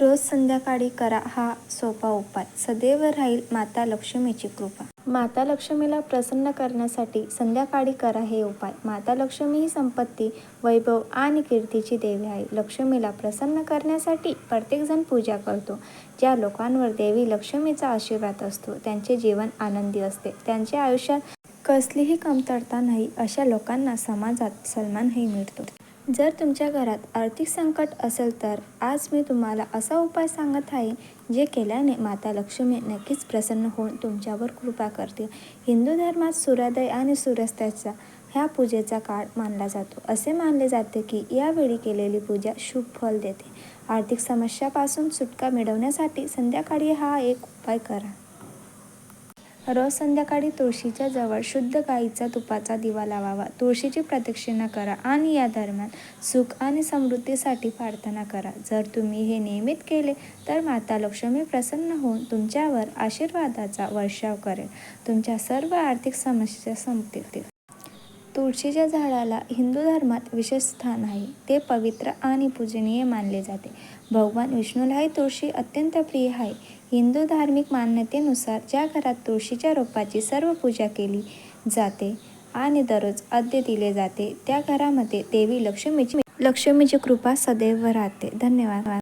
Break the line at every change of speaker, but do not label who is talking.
रोज संध्याकाळी करा हा सोपा उपाय. सदैव राहील माता लक्ष्मीची कृपा. माता लक्ष्मीला प्रसन्न करण्यासाठी संध्याकाळी करा हे उपाय. माता लक्ष्मी ही संपत्ती वैभव आणि कीर्तीची देवी आहे. लक्ष्मीला प्रसन्न करण्यासाठी प्रत्येकजण पूजा करतो. ज्या लोकांवर देवी लक्ष्मीचा आशीर्वाद असतो त्यांचे जीवन आनंदी असते. त्यांच्या आयुष्यात कसलीही कमतरता नाही अशा लोकांना समाजात सन्मानही मिळतो. जर तुमच्या घरात आर्थिक संकट असेल तर आज मी तुम्हाला असा उपाय सांगत आहे जे केल्याने माता लक्ष्मी नक्कीच प्रसन्न होऊन तुमच्यावर कृपा करतील. हिंदू धर्मात सूर्योदय आणि सूर्यास्ताचा ह्या पूजेचा काळ मानला जातो. असे मानले जाते की यावेळी केलेली पूजा शुभ फल देते. आर्थिक समस्यापासून सुटका मिळवण्यासाठी संध्याकाळी हा एक उपाय करा. रोज संध्याकाळी तुळशीच्या जवळ शुद्ध गाईचा तुपाचा दिवा लावावा. तुळशीची प्रदक्षिणा करा आणि या दरम्यान सुख आणि समृद्धीसाठी प्रार्थना करा. जर तुम्ही हे नियमित केले तर माता लक्ष्मी प्रसन्न होऊन तुमच्यावर आशीर्वादाचा वर्षाव करेल. तुमच्या सर्व आर्थिक समस्या संपतील. तुळशीच्या झाडाला हिंदू धर्मात विशेष स्थान आहे. ते पवित्र आणि पूजनीय मानले जाते. भगवान विष्णूलाही तुळशी अत्यंत प्रिय आहे. हिंदू धार्मिक मान्यतेनुसार ज्या घरात तुळशीच्या रोपाची सर्व पूजा केली जाते आणि दररोज अद्य दिले जाते त्या घरामध्ये देवी लक्ष्मीची लक्ष्मीची कृपा सदैव राहते. धन्यवाद.